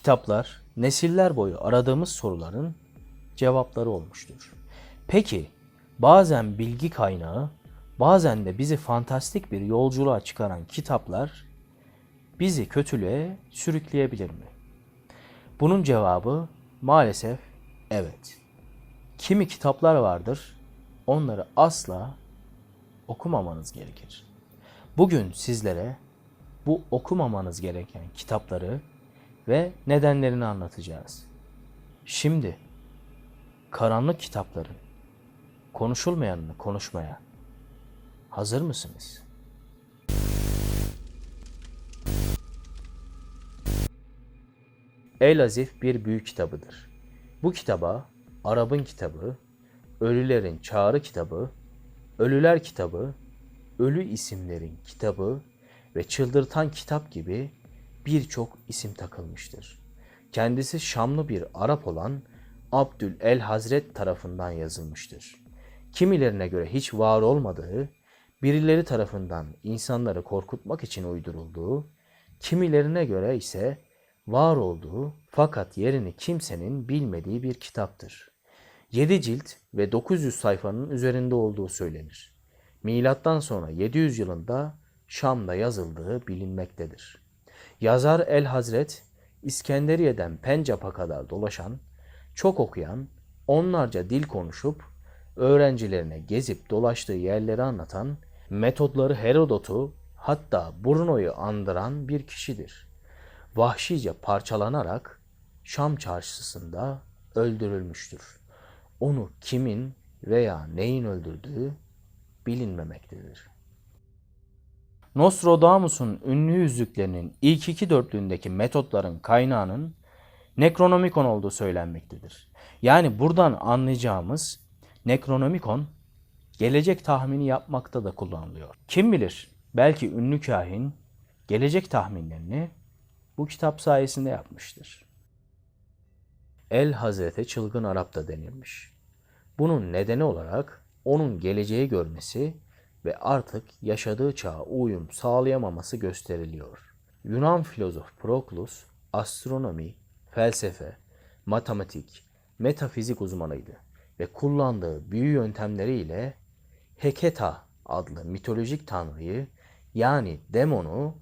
kitaplar nesiller boyu aradığımız soruların cevapları olmuştur. Peki bazen bilgi kaynağı, bazen de bizi fantastik bir yolculuğa çıkaran kitaplar bizi kötülüğe sürükleyebilir mi? Bunun cevabı maalesef evet. Kimi kitaplar vardır, onları asla okumamanız gerekir. Bugün sizlere bu okumamanız gereken kitapları ve nedenlerini anlatacağız. Şimdi karanlık kitapların konuşulmayanını konuşmaya hazır mısınız? El Azif bir büyük kitabıdır. Bu kitaba Arap'ın kitabı, Ölülerin Çağrı kitabı, Ölüler kitabı, Ölü isimlerin kitabı ve Çıldırtan kitap gibi birçok isim takılmıştır. Kendisi Şamlı bir Arap olan Abdül el Hazret tarafından yazılmıştır. Kimilerine göre hiç var olmadığı, birileri tarafından insanları korkutmak için uydurulduğu, kimilerine göre ise var olduğu fakat yerini kimsenin bilmediği bir kitaptır. 7 cilt ve 900 sayfanın üzerinde olduğu söylenir. Milattan sonra 700 yılında Şam'da yazıldığı bilinmektedir. Yazar El Hazret, İskenderiye'den Pencap'a kadar dolaşan, çok okuyan, onlarca dil konuşup, öğrencilerine gezip dolaştığı yerleri anlatan, metodları Herodot'u hatta Bruno'yu andıran bir kişidir. Vahşice parçalanarak Şam çarşısında öldürülmüştür. Onu kimin veya neyin öldürdüğü bilinmemektedir. Nostradamus'un ünlü yüzüklerinin ilk iki dörtlüğündeki metotların kaynağının Necronomicon olduğu söylenmektedir. Yani buradan anlayacağımız Necronomicon gelecek tahmini yapmakta da kullanılıyor. Kim bilir belki ünlü kahin gelecek tahminlerini bu kitap sayesinde yapmıştır. El Hazreti Çılgın Arap da denilmiş. Bunun nedeni olarak onun geleceği görmesi ve artık yaşadığı çağa uyum sağlayamaması gösteriliyor. Yunan filozof Proklus, astronomi, felsefe, matematik, metafizik uzmanıydı ve kullandığı büyü yöntemleriyle Heketa adlı mitolojik tanrıyı yani demonu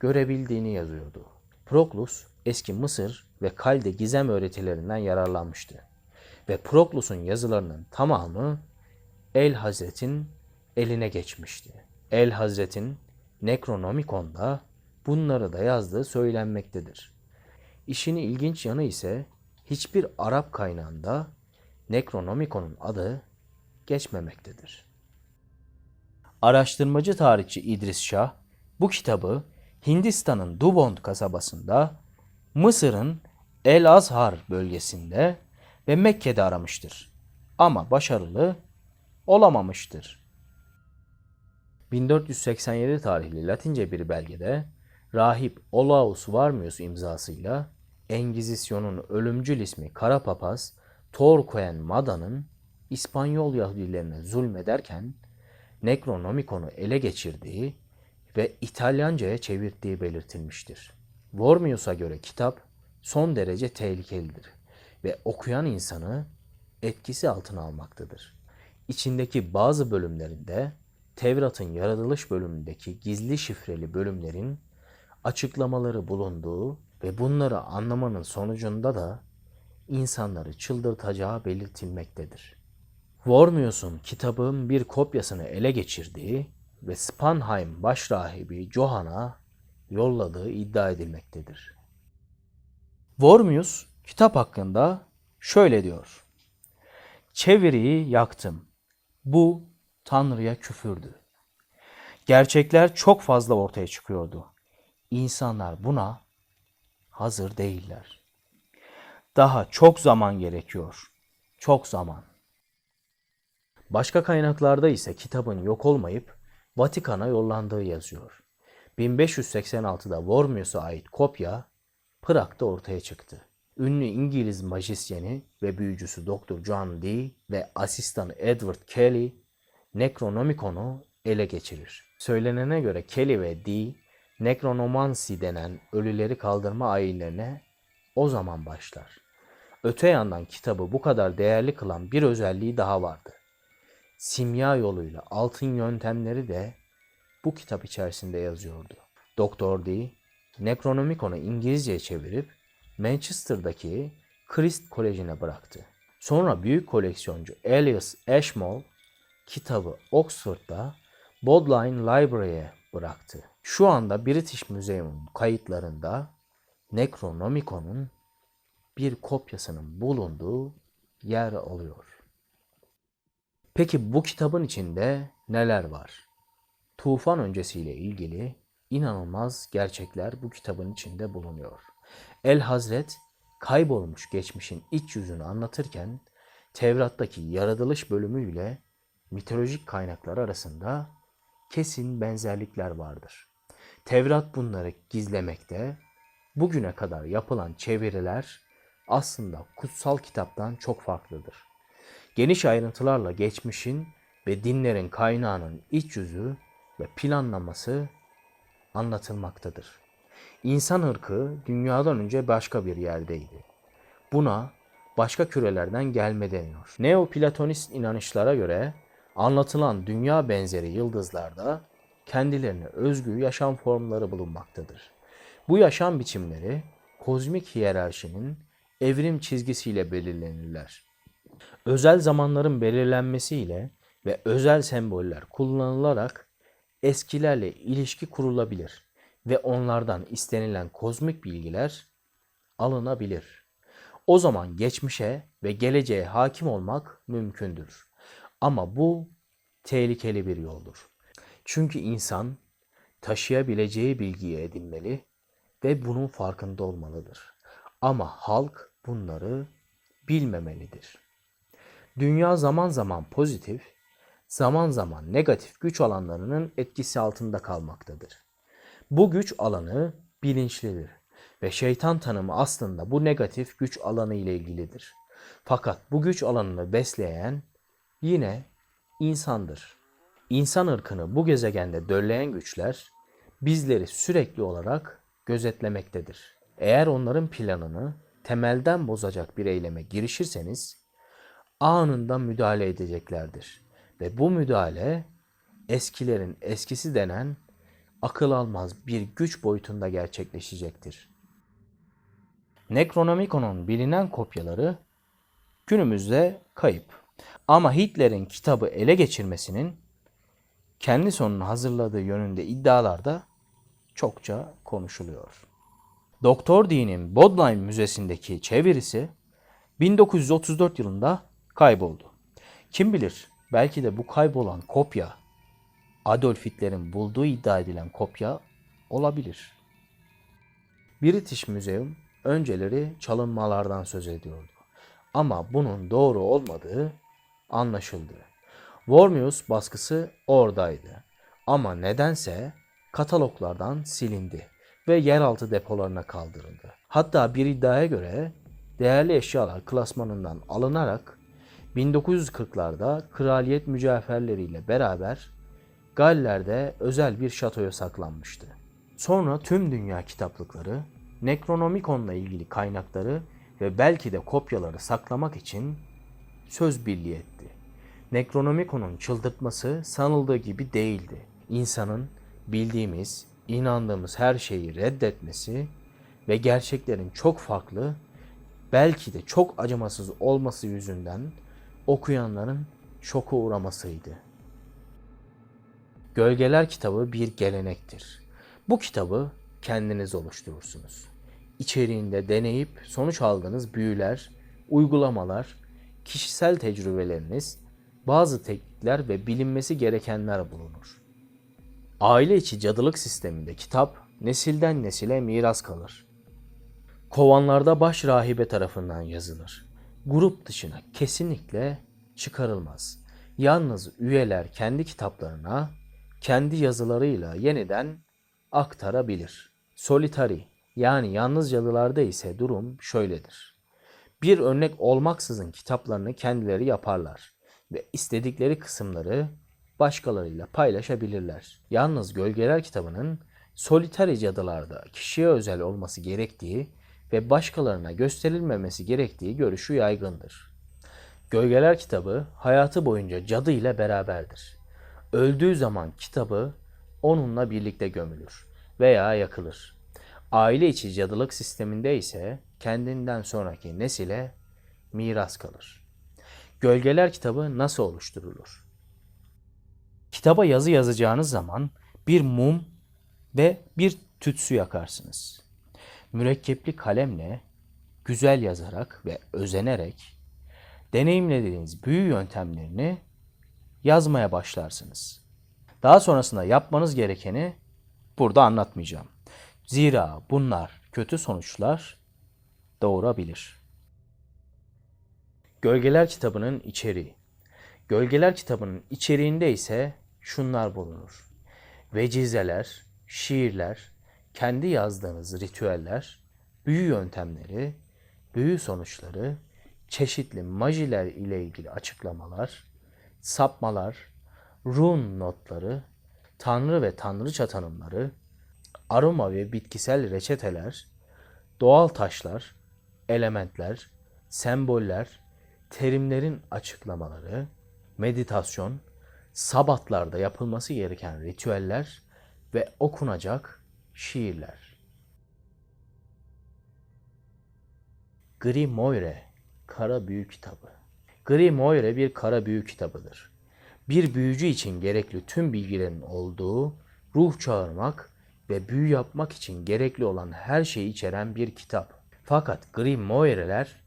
görebildiğini yazıyordu. Proklus eski Mısır ve Kalde gizem öğretilerinden yararlanmıştı. Ve Proklus'un yazılarının tamamı El Hazret'in eline geçmişti. El Hazret'in Necronomicon'da bunları da yazdığı söylenmektedir. İşin ilginç yanı ise hiçbir Arap kaynağında Necronomicon'un adı geçmemektedir. Araştırmacı tarihçi İdris Şah bu kitabı Hindistan'ın Dubond kasabasında, Mısır'ın El Azhar bölgesinde ve Mekke'de aramıştır. Ama başarılı olamamıştır. 1487 tarihli Latince bir belgede rahip Olaus Varmius imzasıyla Engizisyon'un ölümcül ismi Kara Papaz Torquen Mada'nın İspanyol Yahudilerine zulmederken Necronomicon'u ele geçirdiği ve İtalyanca'ya çevirdiği belirtilmiştir. Vormius'a göre kitap son derece tehlikelidir ve okuyan insanı etkisi altına almaktadır. İçindeki bazı bölümlerinde Tevrat'ın yaratılış bölümündeki gizli şifreli bölümlerin açıklamaları bulunduğu ve bunları anlamanın sonucunda da insanları çıldırtacağı belirtilmektedir. Vormius'un kitabın bir kopyasını ele geçirdiği ve Spanheim başrahibi Johanna yolladığı iddia edilmektedir. Vormius kitap hakkında şöyle diyor. Çeviriyi yaktım. Bu Tanrı'ya küfürdü. Gerçekler çok fazla ortaya çıkıyordu. İnsanlar buna hazır değiller. Daha çok zaman gerekiyor. Çok zaman. Başka kaynaklarda ise kitabın yok olmayıp Vatikan'a yollandığı yazıyor. 1586'da Wormius'a ait kopya Prag'da ortaya çıktı. Ünlü İngiliz majisyeni ve büyücüsü Dr. John Dee ve asistanı Edward Kelly Necronomicon'u ele geçirir. Söylenene göre Kelly ve Dee Necronomancy denen ölüleri kaldırma ayinlerine o zaman başlar. Öte yandan kitabı bu kadar değerli kılan bir özelliği daha vardı. Simya yoluyla altın yöntemleri de bu kitap içerisinde yazıyordu. Doktor Dee, Necronomicon'u İngilizceye çevirip Manchester'daki Christ Koleji'ne bıraktı. Sonra büyük koleksiyoncu Elias Ashmole kitabı Oxford'da Bodleian Library'e bıraktı. Şu anda British Museum'un kayıtlarında Necronomicon'un bir kopyasının bulunduğu yer alıyor. Peki bu kitabın içinde neler var? Tufan öncesiyle ilgili inanılmaz gerçekler bu kitabın içinde bulunuyor. El Hazret kaybolmuş geçmişin iç yüzünü anlatırken Tevrat'taki yaratılış bölümüyle mitolojik kaynaklar arasında kesin benzerlikler vardır. Tevrat bunları gizlemekte, bugüne kadar yapılan çeviriler aslında kutsal kitaptan çok farklıdır. Geniş ayrıntılarla geçmişin ve dinlerin kaynağının iç yüzü ve planlaması anlatılmaktadır. İnsan ırkı dünyadan önce başka bir yerdeydi. Buna başka kürelerden gelme deniyor. Neoplatonist inanışlara göre anlatılan dünya benzeri yıldızlarda kendilerine özgü yaşam formları bulunmaktadır. Bu yaşam biçimleri kozmik hiyerarşinin evrim çizgisiyle belirlenirler. Özel zamanların belirlenmesiyle ve özel semboller kullanılarak eskilerle ilişki kurulabilir ve onlardan istenilen kozmik bilgiler alınabilir. O zaman geçmişe ve geleceğe hakim olmak mümkündür. Ama bu tehlikeli bir yoldur. Çünkü insan taşıyabileceği bilgiyi edinmeli ve bunun farkında olmalıdır. Ama halk bunları bilmemelidir. Dünya zaman zaman pozitif, zaman zaman negatif güç alanlarının etkisi altında kalmaktadır. Bu güç alanı bilinçlidir ve şeytan tanımı aslında bu negatif güç alanı ile ilgilidir. Fakat bu güç alanını besleyen yine insandır. İnsan ırkını bu gezegende dölleyen güçler bizleri sürekli olarak gözetlemektedir. Eğer onların planını temelden bozacak bir eyleme girişirseniz anında müdahale edeceklerdir. Ve bu müdahale eskilerin eskisi denen akıl almaz bir güç boyutunda gerçekleşecektir. Necronomicon'un bilinen kopyaları günümüzde kayıp. Ama Hitler'in kitabı ele geçirmesinin kendi sonunu hazırladığı yönünde iddialar da çokça konuşuluyor. Doktor Dee'nin Bodleian Müzesi'ndeki çevirisi 1934 yılında kayboldu. Kim bilir belki de bu kaybolan kopya Adolf Hitler'in bulduğu iddia edilen kopya olabilir. British Museum önceleri çalınmalardan söz ediyordu. Ama bunun doğru olmadığı anlaşıldı. Wormius baskısı oradaydı. Ama nedense kataloglardan silindi ve yeraltı depolarına kaldırıldı. Hatta bir iddiaya göre değerli eşyalar klasmanından alınarak 1940'larda kraliyet mücevherleriyle beraber Galler'de özel bir şatoya saklanmıştı. Sonra tüm dünya kitaplıkları Necronomicon'la ilgili kaynakları ve belki de kopyaları saklamak için söz birliği etti. Necronomicon'un çıldırtması sanıldığı gibi değildi. İnsanın bildiğimiz, inandığımız her şeyi reddetmesi ve gerçeklerin çok farklı, belki de çok acımasız olması yüzünden okuyanların şoka uğramasıydı. Gölgeler kitabı bir gelenektir. Bu kitabı kendiniz oluşturursunuz. İçeriğinde deneyip sonuç aldığınız büyüler, uygulamalar, kişisel tecrübeleriniz, bazı teknikler ve bilinmesi gerekenler bulunur. Aile içi cadılık sisteminde kitap nesilden nesile miras kalır. Kovanlarda baş rahibe tarafından yazılır. Grup dışına kesinlikle çıkarılmaz. Yalnız üyeler kendi kitaplarına kendi yazılarıyla yeniden aktarabilir. Solitary yani yalnız yalılarda ise durum şöyledir. Bir örnek olmaksızın kitaplarını kendileri yaparlar ve istedikleri kısımları başkalarıyla paylaşabilirler. Yalnız Gölgeler kitabının solitary cadılarda kişiye özel olması gerektiği ve başkalarına gösterilmemesi gerektiği görüşü yaygındır. Gölgeler kitabı hayatı boyunca cadı ile beraberdir. Öldüğü zaman kitabı onunla birlikte gömülür veya yakılır. Aile içi cadılık sisteminde ise kendinden sonraki nesile miras kalır. Gölgeler kitabı nasıl oluşturulur? Kitaba yazı yazacağınız zaman bir mum ve bir tütsü yakarsınız. Mürekkepli kalemle güzel yazarak ve özenerek deneyimlediğiniz büyü yöntemlerini yazmaya başlarsınız. Daha sonrasında yapmanız gerekeni burada anlatmayacağım. Zira bunlar kötü sonuçlar doğurabilir. Gölgeler kitabının içeriği. Gölgeler kitabının içeriğinde ise şunlar bulunur. Vecizeler, şiirler, kendi yazdığınız ritüeller, büyü yöntemleri, büyü sonuçları, çeşitli majiler ile ilgili açıklamalar, sapmalar, run notları, tanrı ve tanrıça tanımları, aroma ve bitkisel reçeteler, doğal taşlar, elementler, semboller, terimlerin açıklamaları, meditasyon, sabatlarda yapılması gereken ritüeller ve okunacak şiirler. Grimoire, Kara Büyü Kitabı. Grimoire bir kara büyü kitabıdır. Bir büyücü için gerekli tüm bilgilerin olduğu, ruh çağırmak ve büyü yapmak için gerekli olan her şeyi içeren bir kitap. Fakat Grimoire'ler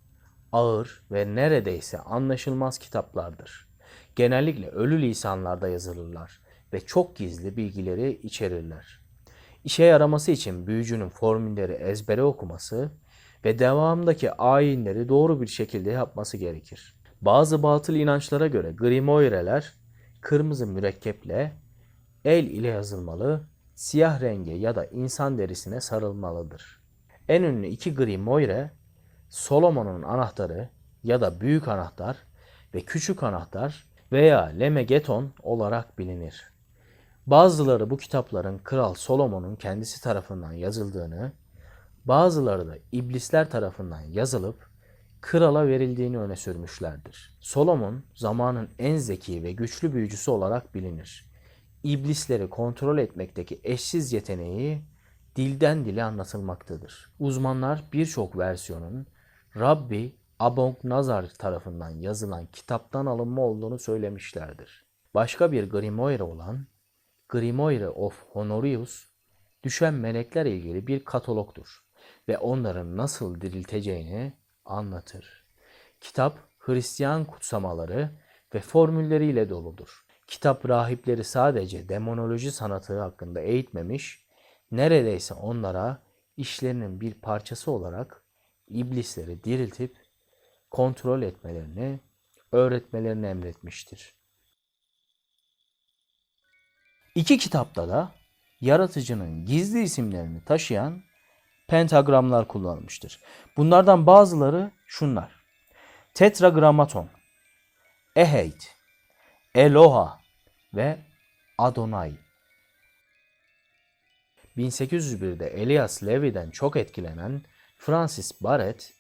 ağır ve neredeyse anlaşılmaz kitaplardır. Genellikle ölü lisanlarda yazılırlar ve çok gizli bilgileri içerirler. İşe yaraması için büyücünün formülleri ezbere okuması ve devamındaki ayinleri doğru bir şekilde yapması gerekir. Bazı batıl inançlara göre grimoireler kırmızı mürekkeple el ile yazılmalı, siyah renge ya da insan derisine sarılmalıdır. En ünlü iki grimoire Solomon'un anahtarı ya da büyük anahtar ve küçük anahtar veya Lemegeton olarak bilinir. Bazıları bu kitapların Kral Solomon'un kendisi tarafından yazıldığını, bazıları da iblisler tarafından yazılıp krala verildiğini öne sürmüşlerdir. Solomon zamanın en zeki ve güçlü büyücüsü olarak bilinir. İblisleri kontrol etmekteki eşsiz yeteneği dilden dile anlatılmaktadır. Uzmanlar birçok versiyonun Rabbi Abong-Nazar tarafından yazılan kitaptan alınma olduğunu söylemişlerdir. Başka bir Grimoire olan Grimoire of Honorius, düşen meleklerle ilgili bir katalogdur ve onların nasıl dirilteceğini anlatır. Kitap Hristiyan kutsamaları ve formülleriyle doludur. Kitap rahipleri sadece demonoloji sanatı hakkında eğitmemiş, neredeyse onlara işlerinin bir parçası olarak iblisleri diriltip kontrol etmelerini, öğretmelerini emretmiştir. İki kitapta da yaratıcının gizli isimlerini taşıyan pentagramlar kullanılmıştır. Bunlardan bazıları şunlar. Tetragrammaton, Eheid, Eloha ve Adonai. 1801'de Elias Levy'den çok etkilenen Francis Barrett,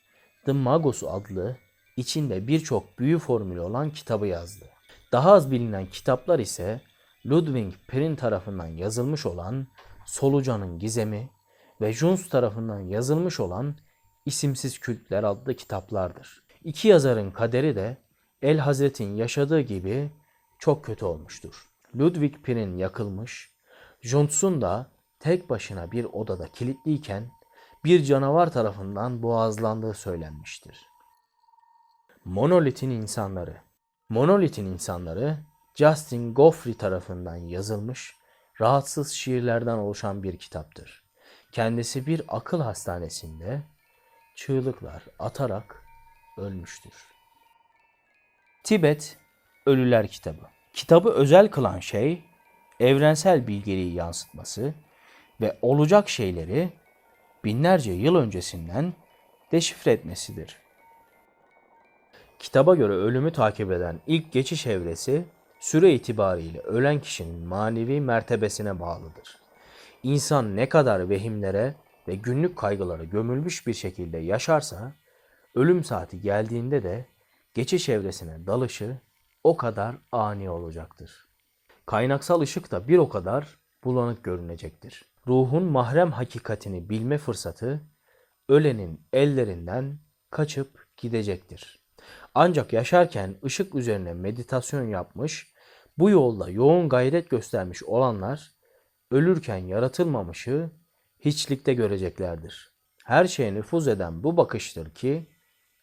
The Magus adlı içinde birçok büyü formülü olan kitabı yazdı. Daha az bilinen kitaplar ise Ludwig Perrin tarafından yazılmış olan Solucanın Gizemi ve Jones tarafından yazılmış olan İsimsiz Kültler adlı kitaplardır. İki yazarın kaderi de El Hazret'in yaşadığı gibi çok kötü olmuştur. Ludwig Perrin yakılmış, Jones'un da tek başına bir odada kilitliyken bir canavar tarafından boğazlandığı söylenmiştir. Monolith'in insanları Monolith'in insanları Justin Goffrey tarafından yazılmış rahatsız şiirlerden oluşan bir kitaptır. Kendisi bir akıl hastanesinde çığlıklar atarak ölmüştür. Tibet Ölüler Kitabı Kitabı özel kılan şey evrensel bilgeliği yansıtması ve olacak şeyleri binlerce yıl öncesinden deşifre etmesidir. Kitaba göre ölümü takip eden ilk geçiş evresi süre itibariyle ölen kişinin manevi mertebesine bağlıdır. İnsan ne kadar vehimlere ve günlük kaygıları gömülmüş bir şekilde yaşarsa, ölüm saati geldiğinde de geçiş evresine dalışı o kadar ani olacaktır. Kaynaksal ışık da bir o kadar bulanık görünecektir. Ruhun mahrem hakikatini bilme fırsatı ölenin ellerinden kaçıp gidecektir. Ancak yaşarken ışık üzerine meditasyon yapmış, bu yolda yoğun gayret göstermiş olanlar ölürken yaratılmamışı hiçlikte göreceklerdir. Her şeye nüfuz eden bu bakıştır ki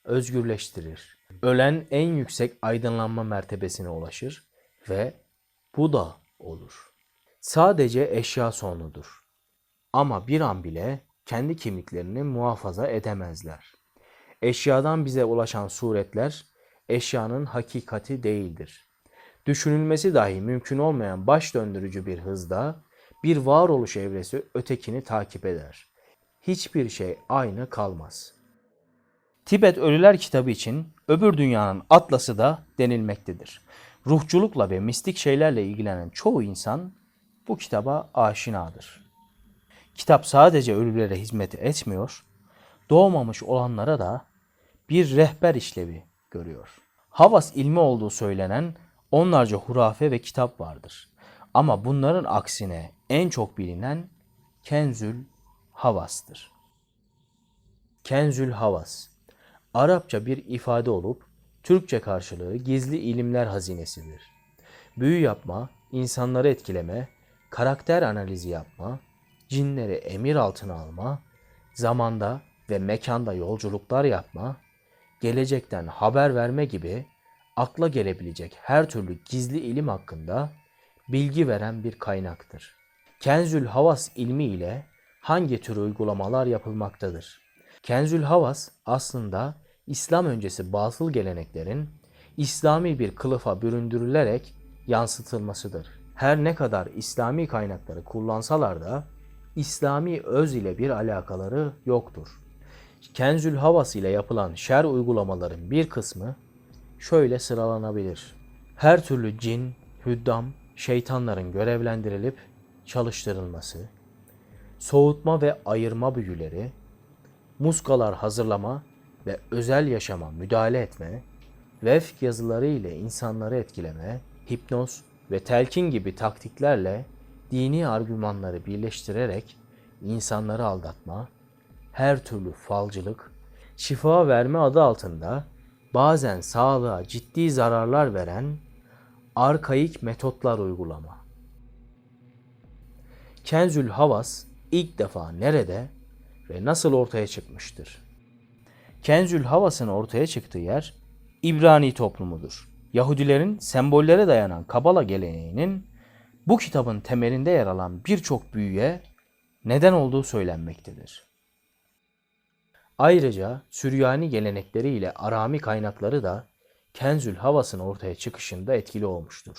özgürleştirir. Ölen en yüksek aydınlanma mertebesine ulaşır ve bu da olur. Sadece eşya sonludur. Ama bir an bile kendi kimliklerini muhafaza edemezler. Eşyadan bize ulaşan suretler eşyanın hakikati değildir. Düşünülmesi dahi mümkün olmayan baş döndürücü bir hızda bir varoluş evresi ötekini takip eder. Hiçbir şey aynı kalmaz. Tibet Ölüler kitabı için öbür dünyanın atlası da denilmektedir. Ruhçulukla ve mistik şeylerle ilgilenen çoğu insan bu kitaba aşinadır. Kitap sadece ölülere hizmet etmiyor, doğmamış olanlara da bir rehber işlevi görüyor. Havas ilmi olduğu söylenen onlarca hurafe ve kitap vardır. Ama bunların aksine en çok bilinen Kenzül Havas'tır. Kenzül Havas, Arapça bir ifade olup Türkçe karşılığı gizli ilimler hazinesidir. Büyü yapma, insanları etkileme, karakter analizi yapma, cinleri emir altına alma, zamanda ve mekanda yolculuklar yapma, gelecekten haber verme gibi akla gelebilecek her türlü gizli ilim hakkında bilgi veren bir kaynaktır. Kenzül Havas ilmi ile hangi tür uygulamalar yapılmaktadır? Kenzül Havas aslında İslam öncesi batıl geleneklerin İslami bir kılıfa büründürülerek yansıtılmasıdır. Her ne kadar İslami kaynakları kullansalar da İslami öz ile bir alakaları yoktur. Kenzül Havas ile yapılan şer uygulamaların bir kısmı şöyle sıralanabilir. Her türlü cin, hüddam, şeytanların görevlendirilip çalıştırılması, soğutma ve ayırma büyüleri, muskalar hazırlama ve özel yaşama müdahale etme, vefk yazıları ile insanları etkileme, hipnoz ve telkin gibi taktiklerle dini argümanları birleştirerek insanları aldatma, her türlü falcılık, şifa verme adı altında bazen sağlığa ciddi zararlar veren arkaik metotlar uygulama. Kenzül Havas ilk defa nerede ve nasıl ortaya çıkmıştır? Kenzül Havas'ın ortaya çıktığı yer İbrani toplumudur. Yahudilerin sembollere dayanan Kabala geleneğinin bu kitabın temelinde yer alan birçok büyüye neden olduğu söylenmektedir. Ayrıca Süryani gelenekleri ile Arami kaynakları da Kenzül Havas'ın ortaya çıkışında etkili olmuştur.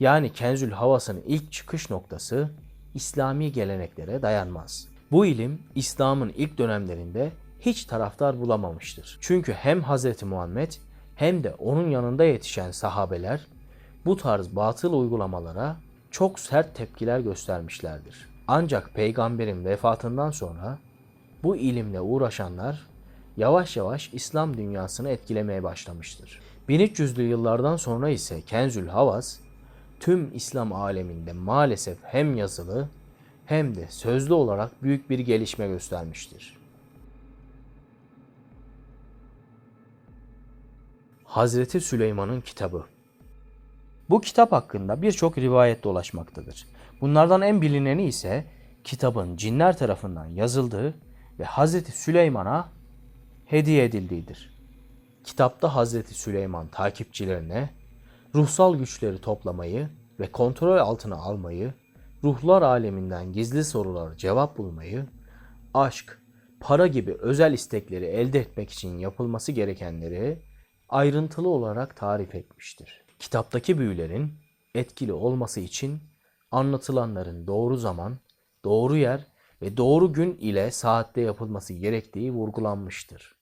Yani Kenzül Havas'ın ilk çıkış noktası İslami geleneklere dayanmaz. Bu ilim İslam'ın ilk dönemlerinde hiç taraftar bulamamıştır. Çünkü hem Hz. Muhammed hem de onun yanında yetişen sahabeler bu tarz batıl uygulamalara çok sert tepkiler göstermişlerdir. Ancak peygamberin vefatından sonra bu ilimle uğraşanlar yavaş yavaş İslam dünyasını etkilemeye başlamıştır. 1300'lü yıllardan sonra ise Kenzül Havas tüm İslam aleminde maalesef hem yazılı hem de sözlü olarak büyük bir gelişme göstermiştir. Hazreti Süleyman'ın kitabı Bu kitap hakkında birçok rivayet dolaşmaktadır. Bunlardan en bilineni ise kitabın cinler tarafından yazıldığı ve Hazreti Süleyman'a hediye edildiğidir. Kitapta Hazreti Süleyman takipçilerine ruhsal güçleri toplamayı ve kontrol altına almayı, ruhlar aleminden gizli sorulara cevap bulmayı, aşk, para gibi özel istekleri elde etmek için yapılması gerekenleri ayrıntılı olarak tarif etmiştir. Kitaptaki büyülerin etkili olması için anlatılanların doğru zaman, doğru yer ve doğru gün ile saatte yapılması gerektiği vurgulanmıştır.